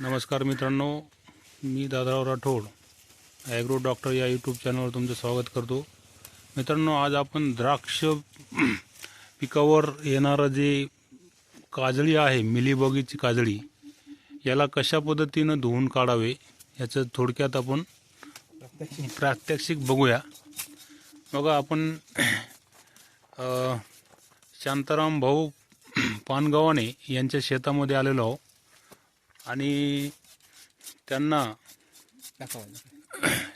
नमस्कार मित्रांनो मी दादाराव राठोड ॲग्रो डॉक्टर या यूट्यूब चॅनलवर तुमचं स्वागत करतो. मित्रांनो आज आपण द्राक्ष पिकावर येणारं जे काजळी आहे मिलीबगीची काजळी याला कशा पद्धतीनं धुवून काढावे याचं थोडक्यात आपण प्रात्यक्षिक बघूया. बघा आपण शांताराम भाऊ पानगावाने यांच्या शेतामध्ये आलेलो आहो आणि त्यांना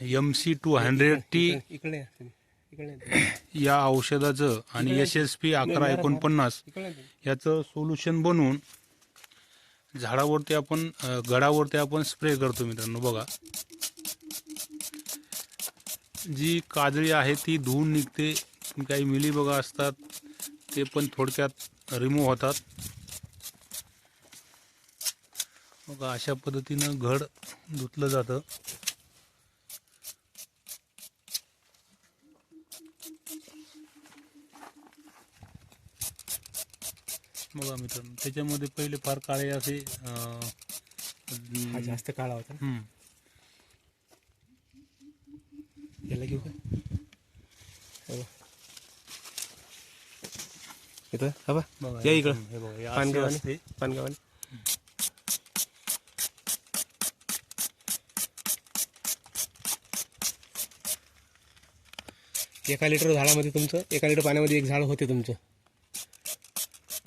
M C two hundred T इकडे या औषधाचं आणि एस एस पी अकरा एकोणपन्नास. याचं सोल्युशन बनवून झाडावरती आपण गडावरती आपण स्प्रे करतो मित्रांनो बघा. जी काजळी आहे ती धुवून निघते. काही मिली बघा असतात ते पण थोडक्यात रिमूव्ह होतात. बघा अशा पद्धतीनं घड धुतलं जातं. बघा मित्रांनो त्याच्यामध्ये पहिले फार काळे असे जास्त काळा होता. याला घेऊ का? हे बघ. या इकडं. पानगावाने. पानगावाने एका लिटर झाडामध्ये तुमचं एका लिटर पाण्यामध्ये एक झाड होते तुमचं?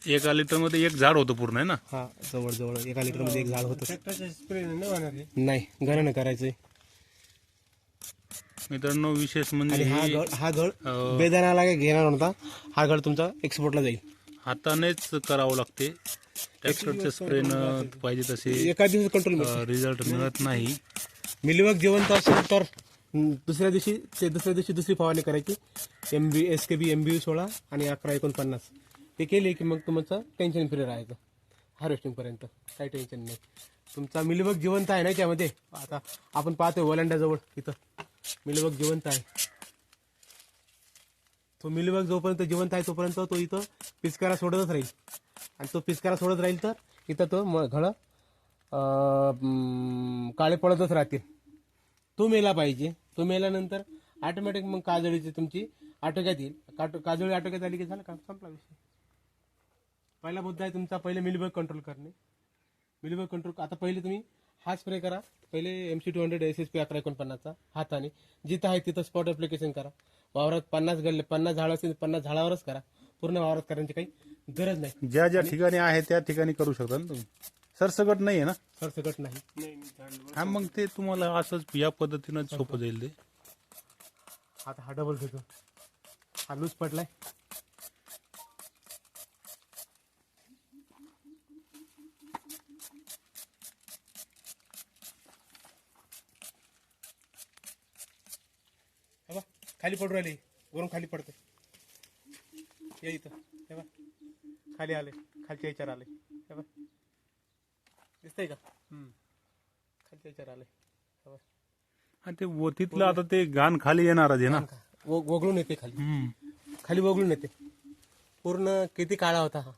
एका लिटरमध्ये एक झाड होतं पूर्ण आहे ना? हा जवळ जवळ एका लिटरमध्ये एक झाड होतं. स्प्रे नाही गणना करायचंय. मित्रांनो विशेष आणि म्हणजे हा हे गळ हा गळ अं, बेदानाला काही घेणार नव्हता. हा गळ तुमचा एक्सपोर्टला जाईल. हातानेच करावं लागते. ट्रॅक्टरच्या स्प्रेनं पाहिजे तसे एका दिवशी कंट्रोल रिझल्ट मिळत नाही. मिलवर्ग जिवंत असेल तर दुसऱ्या दिवशी ते दुसऱ्या दिवशी दुसरी फवारणी करायची. M B S K B M B सोळा आणि अकरा एकोणपन्नास. ते केले की मग तुमचं टेन्शन फ्री राहायचं. हार्वेस्टिंगपर्यंत काही टेन्शन नाही. तुमचा मिलवर्ग जिवंत आहे ना त्यामध्ये आता आपण पाहतोय वलांड्याजवळ इथं. मिलवर्ग जिवंत आहे. तो मिलवर्ग जोपर्यंत जिवंत आहे तोपर्यंत तो इथं पिचकारा सोडतच राहील. आणि तो पिचकारा सोडत राहील तर इथं तो म- घडं काळे पडतच राहतील. तो मेला पाहिजे. तो मेल्यानंतर ऑटोमॅटिक मग काजळीची तुमची आटोक्यात येईल. काट- काजळी आटोक्यात आली की झालं का? संपला विषय. पहिला मुद्दा आहे तुमचा पहिले मिलीबग कंट्रोल करणे. मिलीबग कंट्रोल आता पहिले तुम्ही हा स्प्रे करा. पहिले M C two hundred S S P अकरा एकोणपन्नासचा हाताने. जिथं आहे तिथं स्पॉट ऍप्लिकेशन करा. वावरात पन्नास गल्ले पन्नास झाड असतील पन्नास झाडावरच करा. पूर्ण वावरात करायची काही गरज नाही. ज्या ज्या ठिकाणी आहे त्या ठिकाणी करू शकता ना तुम्ही. सरसकट नाही आहे ना? सरसकट नाही. हा मग ते तुम्हाला असंच या पद्धतीनं सोपं जाईल ते. आता हा डबल घेतो. हा लूज पडलाय. हे बघ, खाली पडू राहिली. वरून खाली पडते या इथं. हे बघ खाली आले खालच्या याच्यावर आले हे बघ. दिसतंय का? हम्म. आणि ते वतीतलं आता ते गाण खाली येणारच आहे ना? व- वगळून येते खाली. हम्म. खाली वगळून येते. पूर्ण किती काळा होता हा?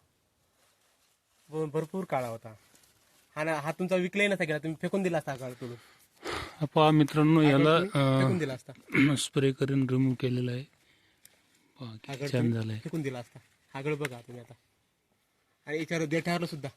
भ- भरपूर काळा होता. हा ना हा तुमचा विकलाही नसता गेला तुम्ही फेकून दिला असता हा काळ तोडून हा पहा मित्रांनो याला फेकून दिला असता. स्प्रे करून रिमूव्ह केलेलं आहे. पहा किती गड छान तुम्ही झालंय. फेकून दिला असता. हा गड बघा तुम्ही आता. आणि याच्यावर देठावर सुद्धा.